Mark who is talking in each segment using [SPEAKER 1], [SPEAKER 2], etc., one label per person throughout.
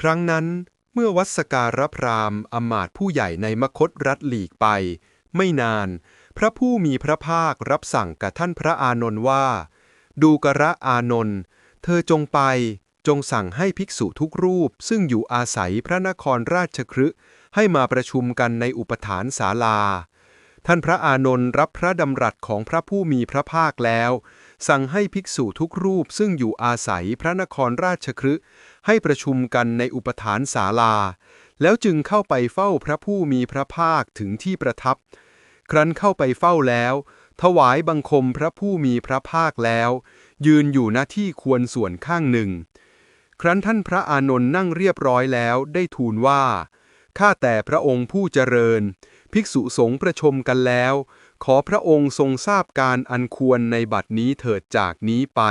[SPEAKER 1] ครั้งนั้นเมื่อวัสการพรามอมาตผู้ใหญ่ในมคตรัฐหลีกไป ไม่นาน พระผู้มีพระภาครับสั่งกับท่านพระอานนท์ว่า ดูกระอานนท์เธอจงไป จงสั่งให้ภิกษุทุกรูป ซึ่งอยู่อาศัยพระนครราชครึให้มาประชุมกันในอุปถานศาลา ท่านพระอานนท์รับพระดำรัสของพระผู้มีพระภาคแล้ว สั่งให้ภิกษุทุกรูปซึ่งอยู่อาศัยพระนครราชครึให้ประชุมกันในอุปถานศาลา แล้วจึงเข้าไปเฝ้าพระผู้มีพระภาคถึงที่ประทับ ครั้นเข้าไปเฝ้าแล้ว ถวายบังคมพระผู้มีพระภาคแล้ว ยืนอยู่หน้าที่ควรส่วนข้างหนึ่ง ครั้นท่านพระอานนท์นั่งเรียบร้อยแล้วได้ทูลว่า ข้าแต่พระองค์ผู้เจริญ ภิกษุสงฆ์ประชมกันแล้ว ขอพระองค์ทรงทราบการอันควรในบัดนี้เถิดจากนี้ไป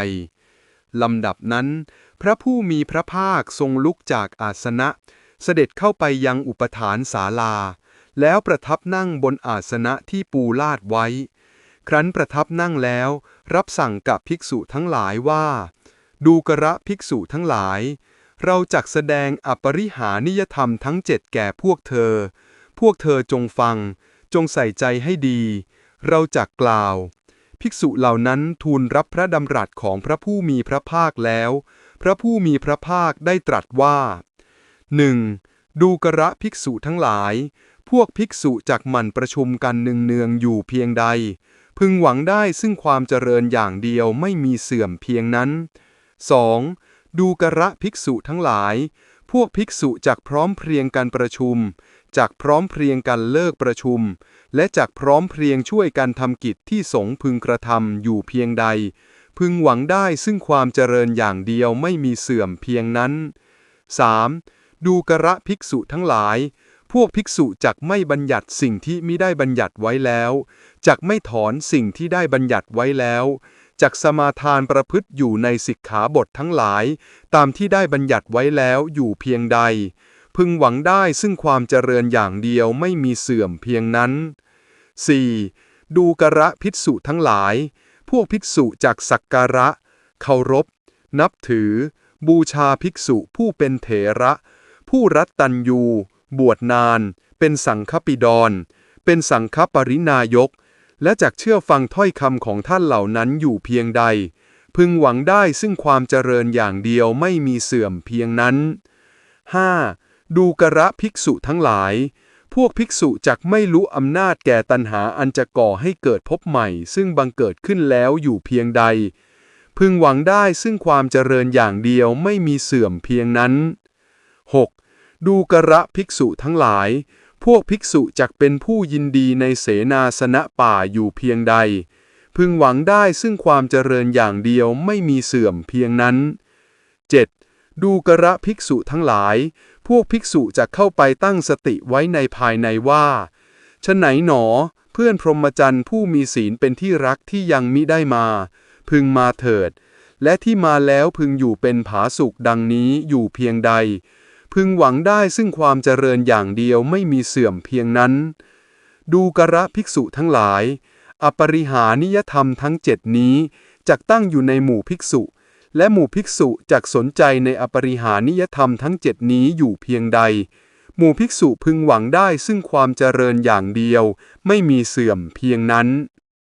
[SPEAKER 1] ลำดับนั้น พระผู้มีพระภาคทรงลุกจากอาสนะ เสด็จเข้าไปยังอุปถานศาลา แล้วประทับนั่งบนอาสนะที่ปูลาดไว้ ครั้นประทับนั่งแล้ว รับสั่งกับภิกษุทั้งหลายว่า ดูกระภิกษุทั้งหลาย เราจักแสดงอปริหานิยธรรมทั้งเจ็ดแก่พวกเธอ พวกเธอจงฟัง จงใส่ใจให้ดี เราจักกล่าว ภิกษุเหล่านั้นทูลรับพระดำรัสของพระผู้มีพระภาคแล้ว พระผู้มีพระภาคได้ตรัสว่า 1. ดูกระภิกษุทั้งหลาย พวกภิกษุจักหมั่นประชุมกันเนืองๆอยู่เพียงใด พึงหวังได้ซึ่งความเจริญอย่างเดียวไม่มีเสื่อมเพียงนั้น 2. ดูกระภิกษุทั้งหลาย พวกภิกษุจักพร้อมเพรียงกันประชุมจักพร้อมเพรียงกันเลิกประชุม และจักพร้อมเพรียงช่วยกันทำกิจที่สงพึงกระทำอยู่เพียงใด พึงหวังได้ซึ่งความเจริญอย่างเดียวไม่มีเสื่อมเพียงนั้น 3. ดูกระภิกษุทั้งหลาย พวกภิกษุจักไม่บัญญัติสิ่งที่มิได้บัญญัติไว้แล้ว จักไม่ถอนสิ่งที่ได้บัญญัติไว้แล้ว จักสมาทานประพฤติอยู่ในสิกขาบททั้งหลาย ตามที่ได้บัญญัติไว้แล้วอยู่เพียงใด พึงหวังได้ซึ่งความเจริญอย่างเดียวไม่มีเสื่อมเพียงนั้น 4. ดูกระภิกษุทั้งหลาย พวกภิกษุจากสักการะ เคารพ นับถือ บูชาภิกษุผู้เป็นเถระ ผู้รัตตัญยู บวชนาน เป็นสังฆปิดร เป็นสังฆปรินายก และจากเชื่อฟังถ้อยคำของท่านเหล่านั้นอยู่เพียงใด พึงหวังได้ซึ่งความเจริญอย่างเดียวไม่มีเสื่อมเพียงนั้น 5. ดูกระภิกษุทั้งหลาย พวกภิกษุจักไม่รู้อำนาจแก่ตัณหาอันจะก่อให้เกิดพบใหม่ ซึ่งบังเกิดขึ้นแล้วอยู่เพียงใด พึงหวังได้ซึ่งความเจริญอย่างเดียวไม่มีเสื่อมเพียงนั้น 6. ดูกระภิกษุทั้งหลาย พวกภิกษุจักเป็นผู้ยินดีในเสนาสนะป่าอยู่เพียงใด พึงหวังได้ซึ่งความเจริญอย่างเดียวไม่มีเสื่อมเพียงนั้น 7. ดูกระภิกษุทั้งหลาย พวกภิกษุจะเข้าไปตั้งสติไว้ในภายในว่าฉไหนหนอ เพื่อนพรหมจรรย์ผู้มีศีลเป็นที่รักที่ยังมิได้มา พึงมาเถิด และที่มาแล้วพึงอยู่เป็นผาสุกดังนี้อยู่เพียงใด พึงหวังได้ซึ่งความเจริญอย่างเดียวไม่มีเสื่อมเพียงนั้น ดูกระภิกษุทั้งหลาย อปริหานิยธรรมทั้งเจ็ดนี้จักตั้งอยู่ในหมู่ภิกษุ และหมู่ภิกษุจักสนใจในอปริหานิยธรรมทั้งเจ็ดนี้อยู่เพียงใด หมู่ภิกษุพึงหวังได้ซึ่งความเจริญอย่างเดียว ไม่มีเสื่อมเพียงนั้น